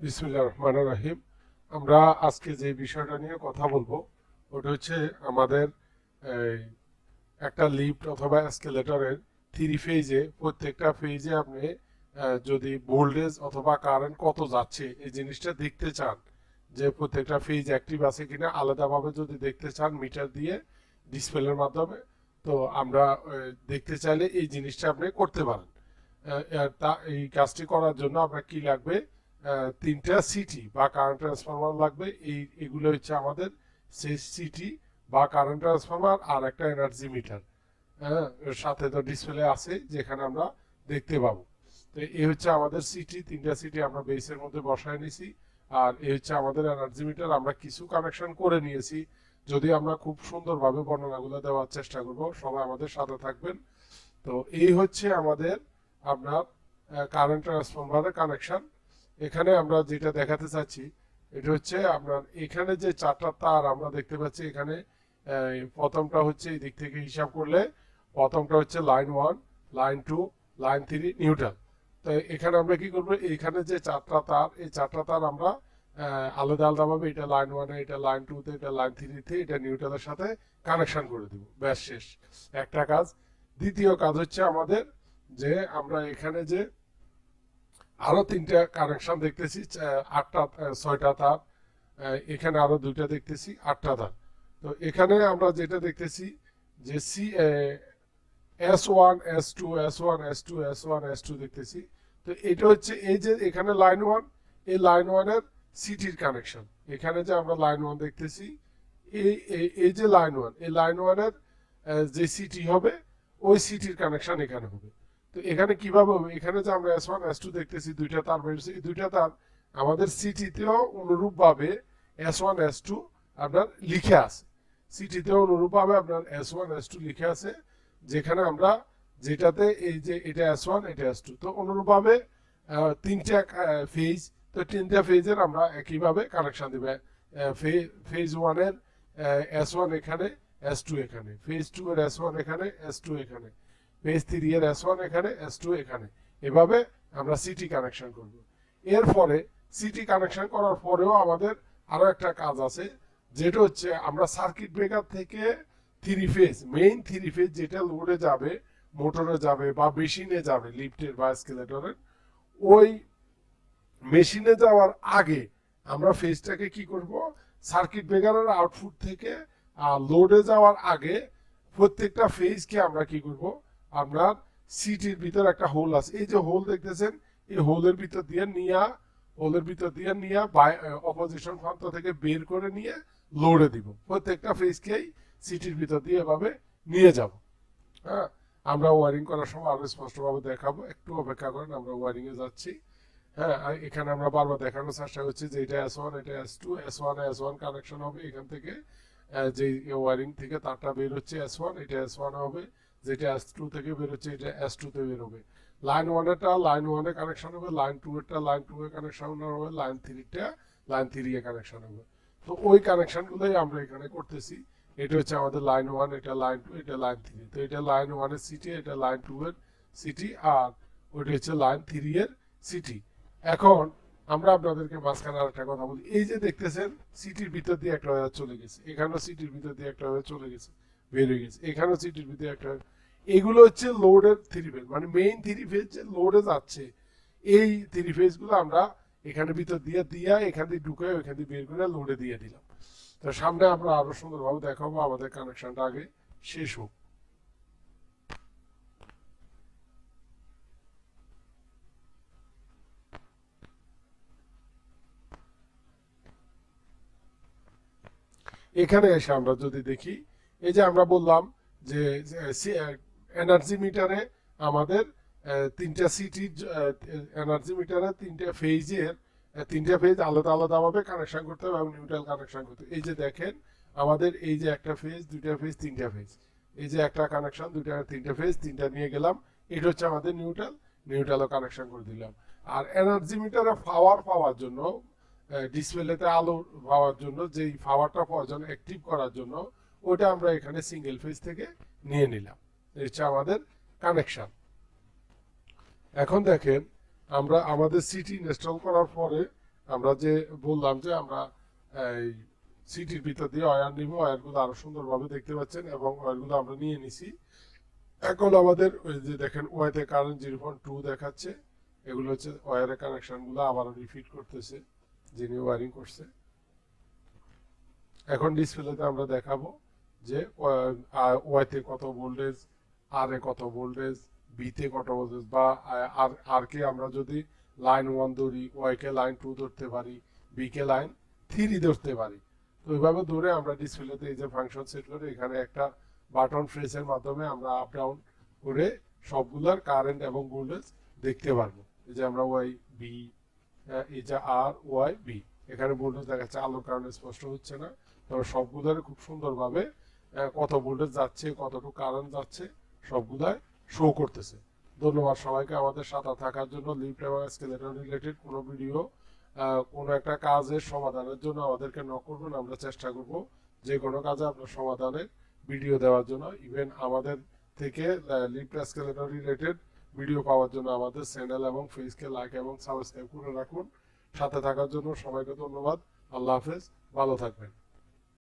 বিসমুল্লাহ রাহিম। আমরা আজকে যে বিষয়টা নিয়ে কথা বলব, ওটা হচ্ছে আমাদের একটা লিফট অথবা এসকেলেটরের থ্রি ফেজে, প্রত্যেকটা ফেজে আপনি যদি ভোল্টেজ অথবা কারেন্ট কত যাচ্ছে, এই জিনিসটা দেখতে চান যে প্রত্যেকটা ফেজ অ্যাক্টিভ আছে কিনা, আলাদাভাবে যদি দেখতে চান মিটার দিয়ে ডিসপ্লের মাধ্যমে, তো আমরা দেখতে চাইলে এই জিনিসটা আপনি করতে পারেন। তা, এই কাজটি করার জন্য আপনার কি লাগবে তিনটা সিটি বা কারেন্ট ট্রান্সফরমার লাগবে, এই, এগুলো হচ্ছে আমাদের সেই সিটি বা কারেন্ট ট্রান্সফরমার আর একটা এনার্জি মিটার হ্যাঁ সাথে তো ডিসপ্লে আছে, যেখানে আমরা দেখতে পাবো। তো এই হচ্ছে আমাদের সিটি তিনটা সিটি আমরা বেসের মধ্যে বসায় নিয়েছি, আর এই হচ্ছে আমাদের এনার্জি মিটার আমরা কিছু কানেকশন করে নিয়েছি। যদি আমরা খুব সুন্দরভাবে বর্ণনাগুলো দেওয়ার চেষ্টা করব, সবাই আমাদের সাথে থাকবেন। তো এই হচ্ছে আমাদের আপনার কারেন্ট ট্রান্সফরমারের কানেকশন এখানে আমরা যেটা দেখাতে চাচ্ছি, এটা হচ্ছে আপনার এখানে যে চারটা তার আমরা দেখতে পাচ্ছি, এখানে প্রথমটা হচ্ছে এই দিক থেকে হিসাব করলে, প্রথমটা হচ্ছে line one, line two, line three, neutral. তো এখানে আমরা কি করব, এখানে যে চারটা তার, এই চারটা তার আমরা আলাদা আলাদাভাবে এটা লাইন ওয়ানে, এটা লাইন টুতে, এটা লাইন থ্রিতে, এটা নিউট্রালের সাথে কানেকশন করে দিব। ব্যাস শেষ, একটা কাজ। দ্বিতীয় কাজ হচ্ছে আমাদের যে আমরা এখানে যে আরও তিনটা কানেকশন দেখতেছি আটটা ছয়টা তার এখানে আরও দুইটা দেখতেছি, আটটা তার। তো এখানে আমরা যেটা দেখতেছি যে C S one S two S one S two S one S two দেখতেছি। তো এটা হচ্ছে এই যে এখানে লাইন ওয়ান এই লাইন ওয়ানের সিটির কানেকশন এখানে যে আমরা লাইন ওয়ান দেখতেছি, এই, এই- যে লাইন ওয়ান এই লাইন ওয়ানের যে সিটি হবে, ওই সিটির কানেকশন এখানে হবে। তো এখানে কীভাবে হবে? এখানে যে আমরা এস ওয়ান এস টু দেখতেছি, দুইটা তার বেরোচ্ছে এই দুইটা তার আমাদের সিটিতেও অনুরূপভাবে এস ওয়ান এস টু আপনার লিখে আছে। সিটিতেও অনুরূপভাবে আপনার এস ওয়ান এস টু লিখে আছে, যেখানে আমরা যেটাতে এই যে এটা এস ওয়ান এটা এস টু তো অনুরূপভাবে তিনটা ফেজ তো তিনটা ফেজের আমরা একইভাবে কানেকশন দিবে। ফেজ ওয়ানের এস ওয়ান এখানে এস টু এখানে। ফেজ টু এর এস ওয়ান এখানে এস টু এখানে। ফেজ থ্রি এর এস ওয়ান এখানে এস টু এখানে। এভাবে আমরা সিটি কানেকশন করব। এরপরে সিটি কানেকশন করার পরেও আমাদের আরও একটা কাজ আছে, যেটা হচ্ছে আমরা সার্কিট ব্রেকার থেকে three phase main three phase যেটা লোডে যাবে মোটরে যাবে বা মেশিনে যাবে লিফটের বা স্কেলেটরের ওই মেশিনে যাওয়ার আগে আমরা ফেজটাকে কি করব? সার্কিট ব্রেকারের আউটপুট থেকে লোডে যাওয়ার আগে প্রত্যেকটা ফেজকে আমরা কি করব? আপনার সিটির ভিতর একটা হোল আছে। এই যে হোল দেখতেছেন, এই হোলের ভিতর দিয়ে নিয়ে হোলের ভিতর দিয়ে নিয়ে অপোজিশন প্রান্ত থেকে বের করে নিয়ে লোডে দিব। প্রত্যেকটা ফেজকেই সিটির ভিতর দিয়ে এভাবে নিয়ে যাব। হ্যাঁ আমরা ওয়ারিং করার সময় আরও স্পষ্টভাবে দেখাবো। একটু অপেক্ষা করেন, আমরা ওয়ারিং এ যাচ্ছি। হ্যাঁ এখানে আমরা বারবার দেখানোর চেষ্টা করছি যে এটা এস ওয়ান এটা S two S one S one connection হবে এখান থেকে যে ওয়ারিং থেকে তারটা বের হচ্ছে এস ওয়ান এটা এস ওয়ান হবে। যেটা এস টু থেকে বের হচ্ছে এটা এস টু তে বের হবে লাইন ওয়ানেরটা লাইন ওয়ানে কানেকশন হবে লাইন টু এরটা লাইন টু এ কানেকশন হবে লাইন থ্রিটা লাইন থ্রি এ কানেকশন হবে। তো ওই কানেকশন গুলোই আমরা এখানে করতেছি। এটা হচ্ছে আমাদের লাইন ওয়ান এটা লাইন টু এটা লাইন থ্রি তো এটা লাইন ওয়ানের সিটি এটা লাইন টু এর সিটি আর ওইটা হচ্ছে লাইন থ্রি এর সিটি এখন আমরা আপনাদেরকে মাঝখানে আরেকটা কথা বলি। এই যে দেখতেছেন সিটির ভিতর দিয়ে একটা ওয়্যার চলে গেছে। এখানেও সিটির ভিতর দিয়ে একটা ওয়্যার চলে গেছে। বের হয়ে গেছে। এখানেও সিটির ভিতরে একটা এগুলো হচ্ছে লোডের থ্রি ফেজ মানে মেইন থ্রি ফেজ যে লোডে যাচ্ছে এই থ্রি ফেজগুলো আমরা এখানে ভিতর দিয়ে দিয়া, এখান দিয়ে ঢুকে ওইখান দিয়ে বের করে লোডে দিয়ে দিলাম। তো সামনে আমরা আরও সুন্দরভাবে দেখাবো, আমাদের কানেকশনটা আগে শেষ হোক। এখানে এসে আমরা যদি দেখি এই যে আমরা বললাম যে এনার্জি মিটারে আমাদের তিনটা সিটি এনার্জি মিটারে তিনটা ফেজের তিনটা ফেজ আলাদা আলাদা ভাবে কানেকশন করতে হবে এবং নিউট্রাল কানেকশন করতে। এই যে দেখেন, আমাদের এই যে একটা ফেজ দুইটা ফেজ তিনটা ফেজ এই যে একটা কানেকশন দুইটা, তিনটা ফেজ তিনটা নিয়ে গেলাম। এটা হচ্ছে আমাদের নিউট্রাল নিউট্রালও কানেকশন করে দিলাম। আর এনার্জি মিটারে পাওয়ার পাওয়ার জন্য ডিসপ্লেতে আলো পাওয়ার জন্য, যেই পাওয়ারটা প্রয়োজন অ্যাক্টিভ করার জন্য ওটা আমরা এখানে সিঙ্গেল ফেজ থেকে নিয়ে নিলাম। হচ্ছে আমাদের কানেকশন এখন দেখেন, আমরা আমাদের সিটি ইনস্টল করার পরে আমরা যে বললাম যে আমরা, এই সিটির ভিতর দিয়ে ওয়্যার নিব ওয়্যারগুলো আরও সুন্দরভাবে দেখতে পাচ্ছেন এবং ওয়্যারগুলো আমরা নিয়ে নিছি। এখন আমাদের ওই যে দেখেন ওয়াইতে কারেন্ট জিরো পয়েন্ট টু দেখাচ্ছে। এগুলো হচ্ছে ওয়্যারের কানেকশনগুলো আবারও রিপিট করতেছে, যিনি ওয়ারিং করছে। এখন ডিসপ্লেতে আমরা দেখাবো। যে ওয়াইতে কত ভোল্টেজ আর এ কত ভোল্টেজ বিতে কত ভোল্টেজ বা আর আর কে আমরা যদি লাইন ওয়ান ধরি ওয়াই কে লাইন টু ধরতে পারি বি কে লাইন থ্রি ধরতে পারি। তো ওইভাবে ধরে আমরা ডিসপ্লেতে এই যে ফাংশন সেট করে এখানে একটা বাটন ফ্রেসের মাধ্যমে আমরা আপ ডাউন করে সবগুলার কারেন্ট এবং ভোল্টেজ দেখতে পারব। এই যে আমরা ওয়াই বি এই যে আর ওয়াই বি এখানে ভোল্টেজ দেখাচ্ছে, আলোর কারণে স্পষ্ট হচ্ছে না। তবে সবগুলোর খুব সুন্দরভাবে কত ভোল্টেজ যাচ্ছে, কতটুকু কারেন্ট যাচ্ছে সবগুলাই শো করতেছে। ধন্যবাদ সবাইকে আমাদের সাথে থাকার জন্য। লিফট এবং স্কেলেটর রিলেটেড কোনো ভিডিও কোনো একটা কাজের সমাধানের জন্য আমাদেরকে ন করবেন। আমরা চেষ্টা করব যে কোনো কাজে আপনার সমাধানের ভিডিও দেওয়ার জন্য। ইভেন আমাদের থেকে লিফট স্কেলেটর রিলেটেড ভিডিও পাওয়ার জন্য আমাদের চ্যানেল এবং ফেসকে লাইক এবং সাবস্ক্রাইব করে রাখুন। সাথে থাকার জন্য সবাইকে ধন্যবাদ। আল্লাহ হাফেজ। ভালো থাকবেন।